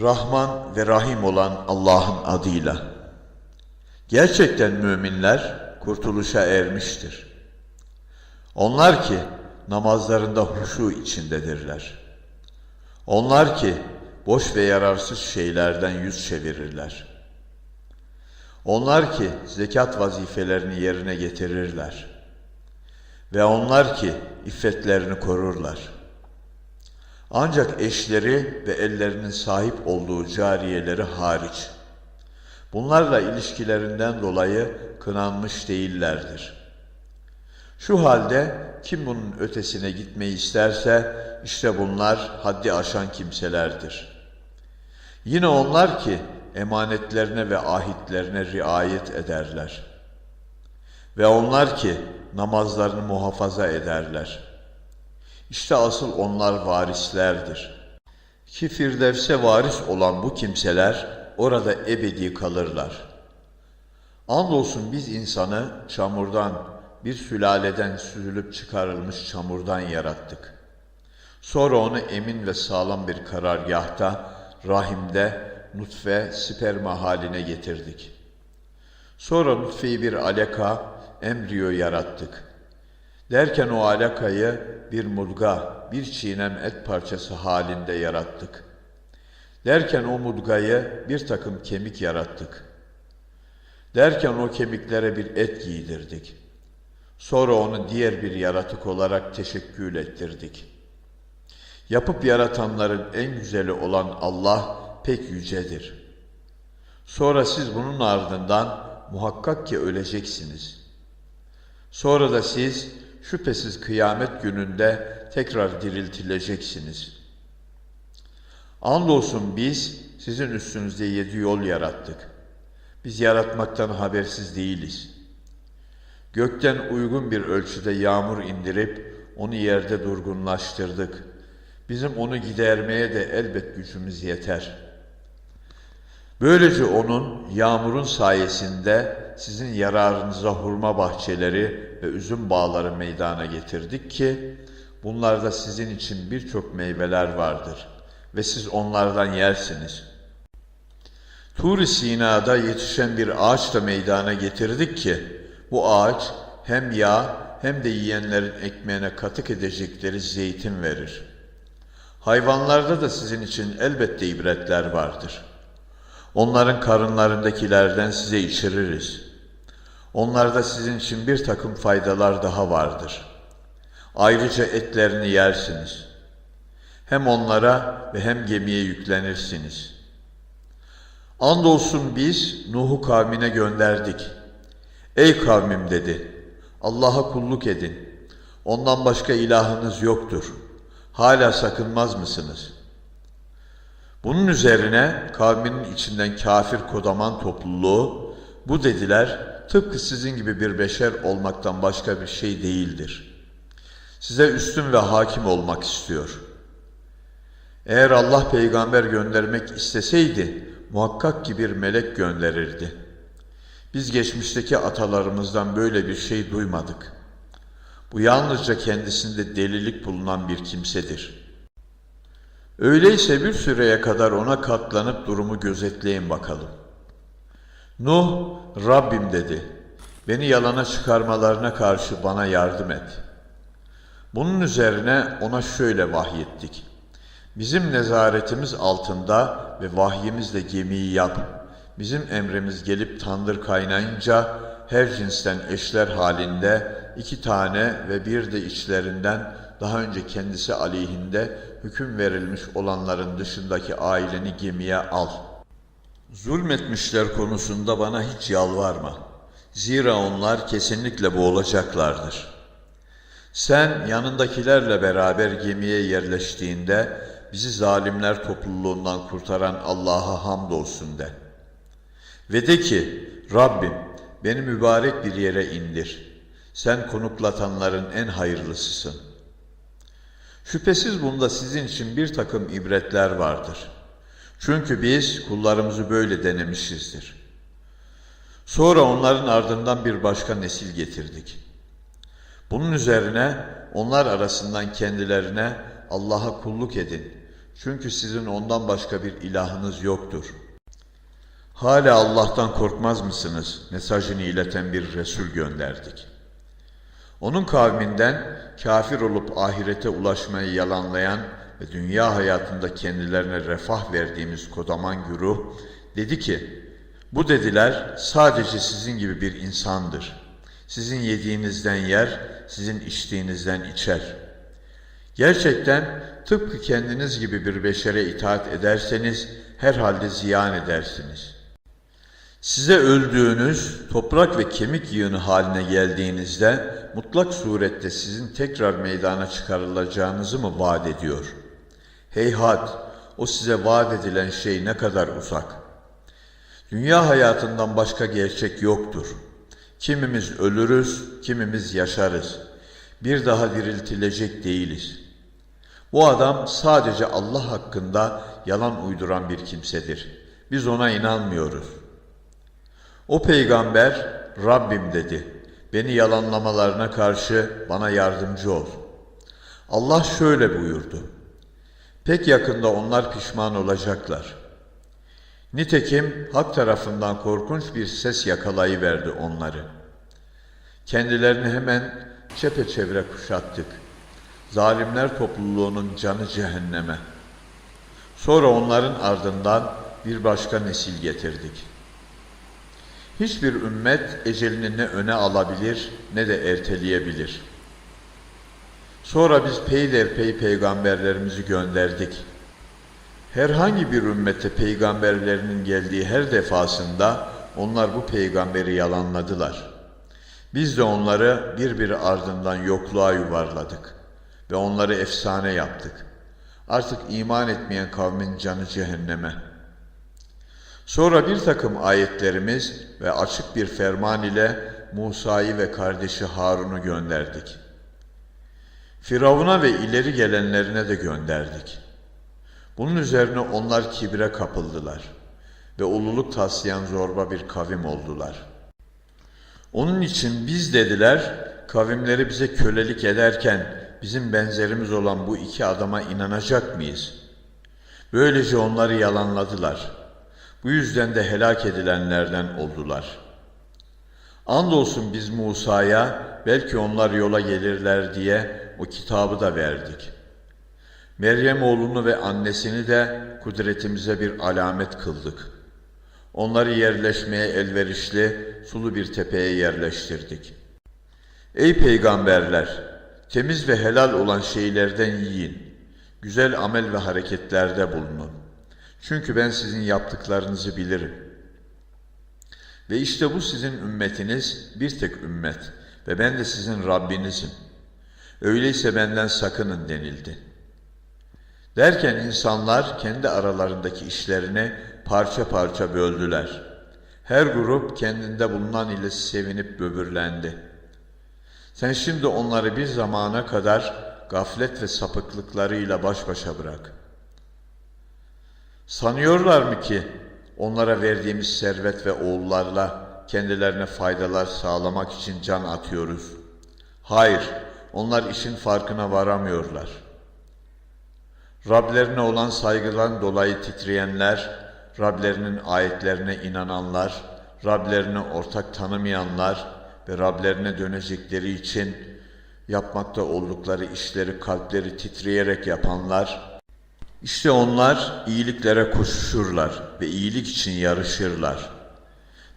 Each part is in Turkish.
Rahman ve Rahim olan Allah'ın adıyla. Gerçekten müminler kurtuluşa ermiştir. Onlar ki namazlarında huşu içindedirler. Onlar ki boş ve yararsız şeylerden yüz çevirirler. Onlar ki zekat vazifelerini yerine getirirler. Ve onlar ki iffetlerini korurlar. Ancak eşleri ve ellerinin sahip olduğu cariyeleri hariç. Bunlarla ilişkilerinden dolayı kınanmış değillerdir. Şu halde kim bunun ötesine gitmeyi isterse işte bunlar haddi aşan kimselerdir. Yine onlar ki emanetlerine ve ahitlerine riayet ederler. Ve onlar ki namazlarını muhafaza ederler. İşte asıl onlar varislerdir. Ki Firdevs'e varis olan bu kimseler orada ebedi kalırlar. Andolsun biz insanı çamurdan, bir sülaleden süzülüp çıkarılmış çamurdan yarattık. Sonra onu emin ve sağlam bir karargahta, rahimde, nutfe, sperma haline getirdik. Sonra nutfeyi bir alaka, embriyo yarattık. Derken o alakayı bir mudga, bir çiğnem et parçası halinde yarattık. Derken o mudgayı bir takım kemik yarattık. Derken o kemiklere bir et giydirdik. Sonra onu diğer bir yaratık olarak teşekkül ettirdik. Yapıp yaratanların en güzeli olan Allah pek yücedir. Sonra siz bunun ardından muhakkak ki öleceksiniz. Sonra da siz şüphesiz kıyamet gününde tekrar diriltileceksiniz. Andolsun biz sizin üstünüzde yedi yol yarattık. Biz yaratmaktan habersiz değiliz. Gökten uygun bir ölçüde yağmur indirip onu yerde durgunlaştırdık. Bizim onu gidermeye de elbet gücümüz yeter. Böylece onun yağmurun sayesinde sizin yararınıza hurma bahçeleri ve üzüm bağları meydana getirdik ki bunlarda sizin için birçok meyveler vardır ve siz onlardan yersiniz. Tur-i Sina'da yetişen bir ağaç da meydana getirdik ki bu ağaç hem yağ hem de yiyenlerin ekmeğine katık edecekleri zeytin verir. Hayvanlarda da sizin için elbette ibretler vardır. Onların karınlarındakilerden size içiririz. Onlarda sizin için bir takım faydalar daha vardır. Ayrıca etlerini yersiniz. Hem onlara ve hem gemiye yüklenirsiniz. Andolsun biz Nuh'u kavmine gönderdik. Ey kavmim dedi, Allah'a kulluk edin. Ondan başka ilahınız yoktur. Hala sakınmaz mısınız? Bunun üzerine kavminin içinden kafir kodaman topluluğu bu dediler tıpkı sizin gibi bir beşer olmaktan başka bir şey değildir. Size üstün ve hakim olmak istiyor. Eğer Allah peygamber göndermek isteseydi muhakkak ki bir melek gönderirdi. Biz geçmişteki atalarımızdan böyle bir şey duymadık. Bu yalnızca kendisinde delilik bulunan bir kimsedir. Öyleyse bir süreye kadar ona katlanıp durumu gözetleyin bakalım. Nuh, Rabbim dedi, beni yalana çıkarmalarına karşı bana yardım et. Bunun üzerine ona şöyle vahyettik. Bizim nezaretimiz altında ve vahyimizle gemiyi yap. Bizim emrimiz gelip tandır kaynayınca her cinsten eşler halinde iki tane ve bir de içlerinden daha önce kendisi aleyhinde hüküm verilmiş olanların dışındaki aileni gemiye al. Zulmetmişler konusunda bana hiç yalvarma. Zira onlar kesinlikle boğulacaklardır. Sen yanındakilerle beraber gemiye yerleştiğinde bizi zalimler topluluğundan kurtaran Allah'a hamdolsun de. Ve de ki Rabbim beni mübarek bir yere indir. Sen konuklatanların en hayırlısısın. Şüphesiz bunda sizin için bir takım ibretler vardır. Çünkü biz kullarımızı böyle denemişizdir. Sonra onların ardından bir başka nesil getirdik. Bunun üzerine onlar arasından kendilerine Allah'a kulluk edin, Çünkü sizin ondan başka bir ilahınız yoktur. Hala Allah'tan korkmaz mısınız? Mesajını ileten bir Resul gönderdik. Onun kavminden kafir olup ahirete ulaşmayı yalanlayan ve dünya hayatında kendilerine refah verdiğimiz kodaman güruh dedi ki, bu dediler sadece sizin gibi bir insandır. Sizin yediğinizden yer, sizin içtiğinizden içer. Gerçekten tıpkı kendiniz gibi bir beşere itaat ederseniz herhalde ziyan edersiniz. Size öldüğünüz toprak ve kemik yığını haline geldiğinizde mutlak surette sizin tekrar meydana çıkarılacağınızı mı vaat ediyor? Heyhat, o size vaat edilen şey ne kadar uzak. Dünya hayatından başka gerçek yoktur. Kimimiz ölürüz, kimimiz yaşarız. Bir daha diriltilecek değiliz. Bu adam sadece Allah hakkında yalan uyduran bir kimsedir. Biz ona inanmıyoruz. O peygamber Rabbim dedi. Beni yalanlamalarına karşı bana yardımcı ol. Allah şöyle buyurdu. Pek yakında onlar pişman olacaklar. Nitekim hak tarafından korkunç bir ses yakalayıverdi onları. Kendilerini hemen çepeçevre kuşattık. Zalimler topluluğunun canı cehenneme. Sonra onların ardından bir başka nesil getirdik. Hiçbir ümmet ecelini ne öne alabilir ne de erteleyebilir. Sonra biz peyderpey peygamberlerimizi gönderdik. Herhangi bir ümmete peygamberlerinin geldiği her defasında onlar bu peygamberi yalanladılar. Biz de onları birbiri ardından yokluğa yuvarladık ve onları efsane yaptık. Artık iman etmeyen kavmin canı cehenneme. Sonra bir takım ayetlerimiz ve açık bir ferman ile Musa'yı ve kardeşi Harun'u gönderdik. Firavun'a ve ileri gelenlerine de gönderdik. Bunun üzerine onlar kibre kapıldılar ve ululuk taslayan zorba bir kavim oldular. Onun için biz dediler, kavimleri bize kölelik ederken bizim benzerimiz olan bu iki adama inanacak mıyız? Böylece onları yalanladılar. Bu yüzden de helak edilenlerden oldular. Andolsun biz Musa'ya belki onlar yola gelirler diye o kitabı da verdik. Meryem oğlunu ve annesini de kudretimize bir alamet kıldık. Onları yerleşmeye elverişli sulu bir tepeye yerleştirdik. Ey peygamberler! Temiz ve helal olan şeylerden yiyin. Güzel amel ve hareketlerde bulunun. Çünkü ben sizin yaptıklarınızı bilirim. Ve işte bu sizin ümmetiniz bir tek ümmet ve ben de sizin Rabbinizim. Öyleyse benden sakının denildi. Derken insanlar kendi aralarındaki işlerini parça parça böldüler. Her grup kendinde bulunan ile sevinip böbürlendi. Sen şimdi onları bir zamana kadar gaflet ve sapıklıklarıyla baş başa bırak. Sanıyorlar mı ki onlara verdiğimiz servet ve oğullarla kendilerine faydalar sağlamak için can atıyoruz? Hayır, onlar işin farkına varamıyorlar. Rablerine olan saygıdan dolayı titreyenler, Rablerinin ayetlerine inananlar, Rablerine ortak tanımayanlar ve Rablerine dönecekleri için yapmakta oldukları işleri kalpleri titreyerek yapanlar, işte onlar iyiliklere koşuşurlar ve iyilik için yarışırlar.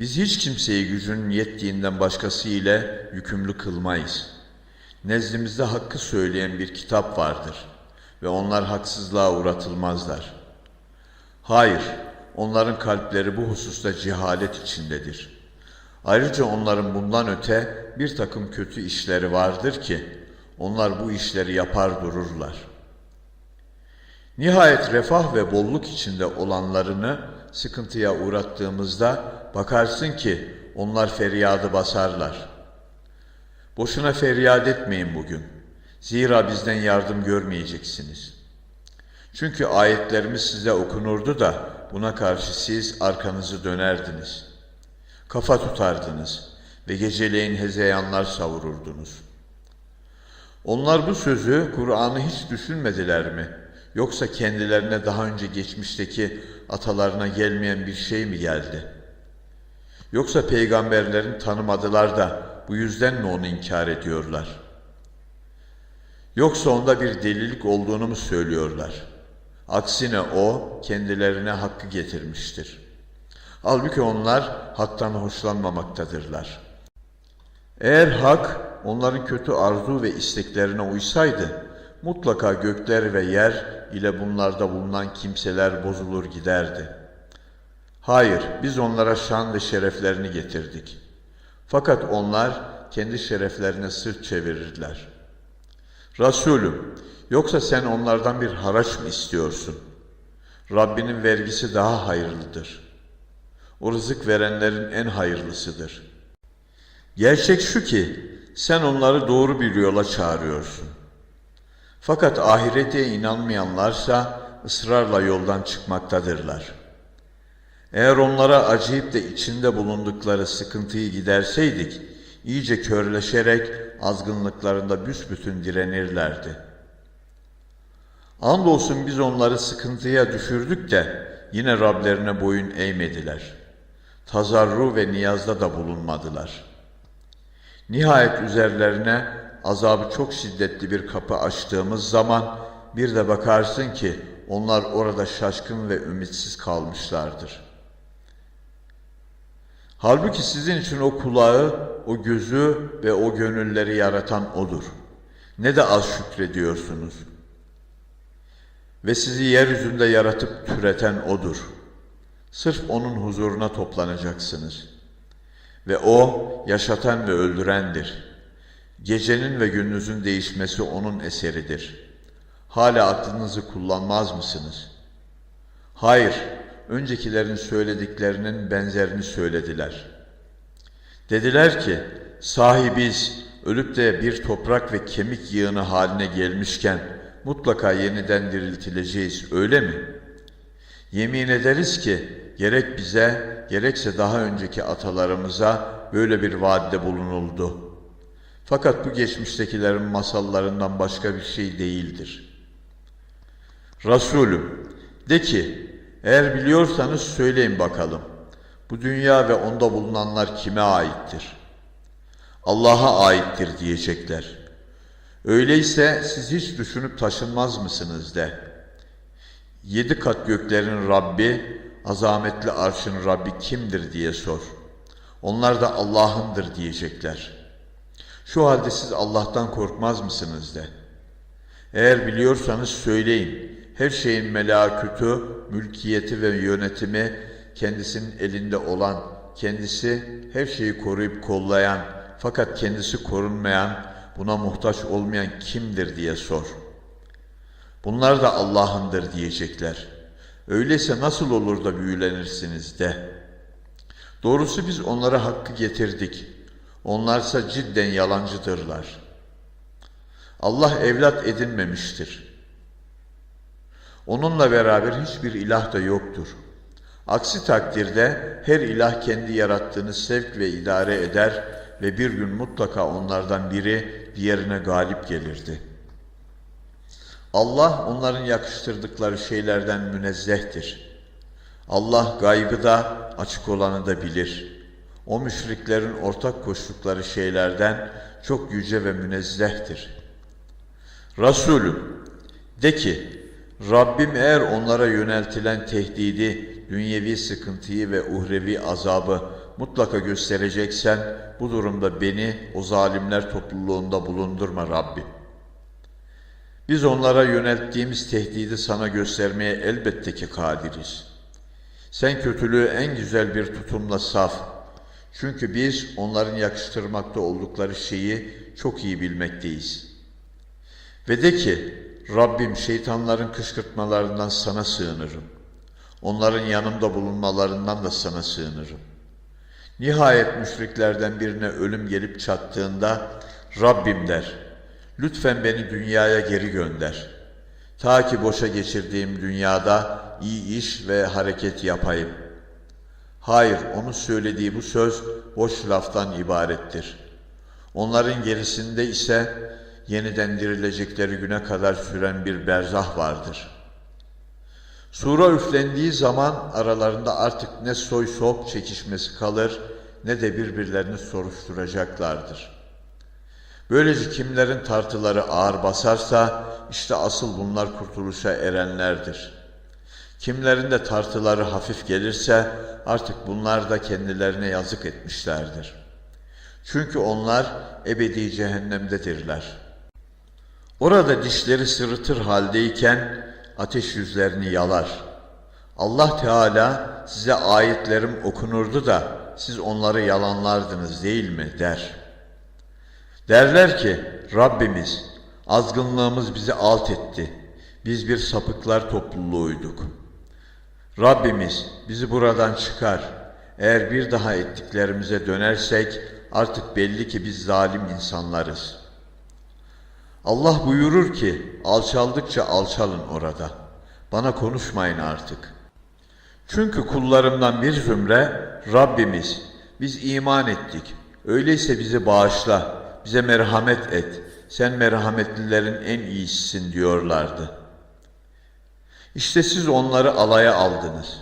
Biz hiç kimseyi gücünün yettiğinden başkası ile yükümlü kılmayız. Nezdimizde hakkı söyleyen bir kitap vardır ve onlar haksızlığa uğratılmazlar. Hayır, onların kalpleri bu hususta cehalet içindedir. Ayrıca onların bundan öte bir takım kötü işleri vardır ki onlar bu işleri yapar dururlar. Nihayet refah ve bolluk içinde olanlarını sıkıntıya uğrattığımızda bakarsın ki onlar feryadı basarlar. Boşuna feryat etmeyin bugün. Zira bizden yardım görmeyeceksiniz. Çünkü ayetlerimiz size okunurdu da buna karşı siz arkanızı dönerdiniz. Kafa tutardınız ve geceleyin hezeyanlar savururdunuz. Onlar bu sözü Kur'an'ı hiç düşünmediler mi? Yoksa kendilerine daha önce geçmişteki atalarına gelmeyen bir şey mi geldi? Yoksa peygamberlerin tanımadılar da bu yüzden mi onu inkar ediyorlar? Yoksa onda bir delilik olduğunu mu söylüyorlar? Aksine o kendilerine hakkı getirmiştir. Halbuki onlar haktan hoşlanmamaktadırlar. Eğer hak onların kötü arzu ve isteklerine uysaydı, mutlaka gökler ve yer ile bunlarda bulunan kimseler bozulur giderdi. Hayır, biz onlara şan ve şereflerini getirdik. Fakat onlar kendi şereflerine sırt çevirirler. Resulüm, yoksa sen onlardan bir haraç mı istiyorsun? Rabbinin vergisi daha hayırlıdır. O rızık verenlerin en hayırlısıdır. Gerçek şu ki, sen onları doğru bir yola çağırıyorsun. Fakat ahirete inanmayanlarsa ısrarla yoldan çıkmaktadırlar. Eğer onlara acıyıp da içinde bulundukları sıkıntıyı giderseydik, iyice körleşerek azgınlıklarında büsbütün direnirlerdi. Andolsun biz onları sıkıntıya düşürdük de yine Rablerine boyun eğmediler. Tazarru ve niyazda da bulunmadılar. Nihayet üzerlerine azabı çok şiddetli bir kapı açtığımız zaman bir de bakarsın ki onlar orada şaşkın ve ümitsiz kalmışlardır. Halbuki sizin için o kulağı, o gözü ve o gönülleri yaratan O'dur. Ne de az şükrediyorsunuz. Ve sizi yeryüzünde yaratıp türeten O'dur. Sırf O'nun huzuruna toplanacaksınız. Ve O yaşatan ve öldürendir. Gecenin ve gündüzün değişmesi O'nun eseridir. Hala aklınızı kullanmaz mısınız? Hayır, öncekilerin söylediklerinin benzerini söylediler. Dediler ki, sahi biz ölüp de bir toprak ve kemik yığını haline gelmişken mutlaka yeniden diriltileceğiz öyle mi? Yemin ederiz ki gerek bize gerekse daha önceki atalarımıza böyle bir vaadde bulunuldu. Fakat bu geçmiştekilerin masallarından başka bir şey değildir. Resulüm de ki eğer biliyorsanız söyleyin bakalım. Bu dünya ve onda bulunanlar kime aittir? Allah'a aittir diyecekler. Öyleyse siz hiç düşünüp taşınmaz mısınız de. Yedi kat göklerin Rabbi, azametli arşın Rabbi kimdir diye sor. Onlar da Allah'ındır diyecekler. Şu halde siz Allah'tan korkmaz mısınız de. Eğer biliyorsanız söyleyin. Her şeyin melakütü, mülkiyeti ve yönetimi kendisinin elinde olan, kendisi her şeyi koruyup kollayan fakat kendisi korunmayan, buna muhtaç olmayan kimdir diye sor. Bunlar da Allah'ındır diyecekler. Öyleyse nasıl olur da büyülenirsiniz de. Doğrusu biz onlara hakkı getirdik. Onlarsa cidden yalancıdırlar. Allah evlat edinmemiştir. Onunla beraber hiçbir ilah da yoktur. Aksi takdirde her ilah kendi yarattığını sevk ve idare eder ve bir gün mutlaka onlardan biri diğerine galip gelirdi. Allah onların yakıştırdıkları şeylerden münezzehtir. Allah gaybı da açık olanı da bilir. O müşriklerin ortak koştukları şeylerden çok yüce ve münezzehtir. Resulüm de ki Rabbim eğer onlara yöneltilen tehdidi, dünyevi sıkıntıyı ve uhrevi azabı mutlaka göstereceksen bu durumda beni o zalimler topluluğunda bulundurma Rabbim. Biz onlara yönelttiğimiz tehdidi sana göstermeye elbette ki kadiriz. Sen kötülüğü en güzel bir tutumla saf. Çünkü biz onların yakıştırmakta oldukları şeyi çok iyi bilmekteyiz. Ve de ki Rabbim şeytanların kışkırtmalarından sana sığınırım. Onların yanımda bulunmalarından da sana sığınırım. Nihayet müşriklerden birine ölüm gelip çattığında Rabbim der, lütfen beni dünyaya geri gönder. Ta ki boşa geçirdiğim dünyada iyi iş ve hareket yapayım. Hayır, onun söylediği bu söz boş laftan ibarettir. Onların gerisinde ise yeniden dirilecekleri güne kadar süren bir berzah vardır. Sura üflendiği zaman aralarında artık ne soy sop çekişmesi kalır ne de birbirlerini soruşturacaklardır. Böylece kimlerin tartıları ağır basarsa işte asıl bunlar kurtuluşa erenlerdir. Kimlerin de tartıları hafif gelirse artık bunlar da kendilerine yazık etmişlerdir. Çünkü onlar ebedi cehennemdedirler. Orada dişleri sırıtır haldeyken ateş yüzlerini yalar. Allah Teala size ayetlerim okunurdu da siz onları yalanlardınız değil mi der. Derler ki Rabbimiz azgınlığımız bizi alt etti. Biz bir sapıklar topluluğuyduk. Rabbimiz bizi buradan çıkar. Eğer bir daha ettiklerimize dönersek artık belli ki biz zalim insanlarız. Allah buyurur ki alçaldıkça alçalın orada. Bana konuşmayın artık. Çünkü kullarımdan bir zümre Rabbimiz biz iman ettik. Öyleyse bizi bağışla, bize merhamet et. Sen merhametlilerin en iyisisin diyorlardı. İşte siz onları alaya aldınız.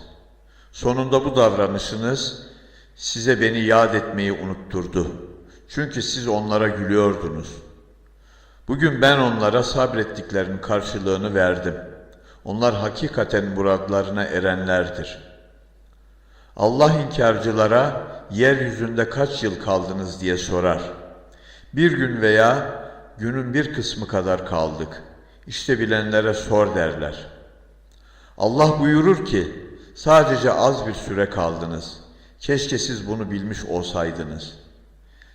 Sonunda bu davranışınız size beni yad etmeyi unutturdu. Çünkü siz onlara gülüyordunuz. Bugün ben onlara sabrettiklerinin karşılığını verdim. Onlar hakikaten muradlarına erenlerdir. Allah inkarcılara yeryüzünde kaç yıl kaldınız diye sorar. Bir gün veya günün bir kısmı kadar kaldık. İşte bilenlere sor derler. Allah buyurur ki sadece az bir süre kaldınız. Keşke siz bunu bilmiş olsaydınız.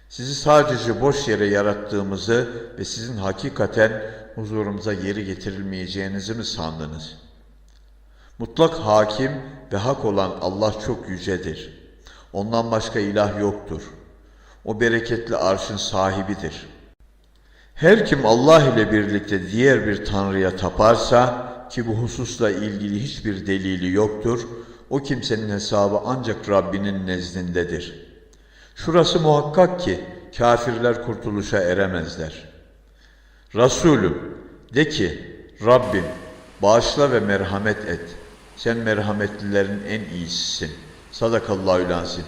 Sizi sadece boş yere yarattığımızı ve sizin hakikaten huzurumuza geri getirilmeyeceğinizi mi sandınız? Mutlak hakim ve hak olan Allah çok yücedir. Ondan başka ilah yoktur. O bereketli arşın sahibidir. Her kim Allah ile birlikte diğer bir tanrıya taparsa ki bu hususla ilgili hiçbir delili yoktur, o kimsenin hesabı ancak Rabbinin nezdindedir. Şurası muhakkak ki kafirler kurtuluşa eremezler. Resulüm de ki Rabbim bağışla ve merhamet et. Sen merhametlilerin en iyisisin. Sadakallahü lazim.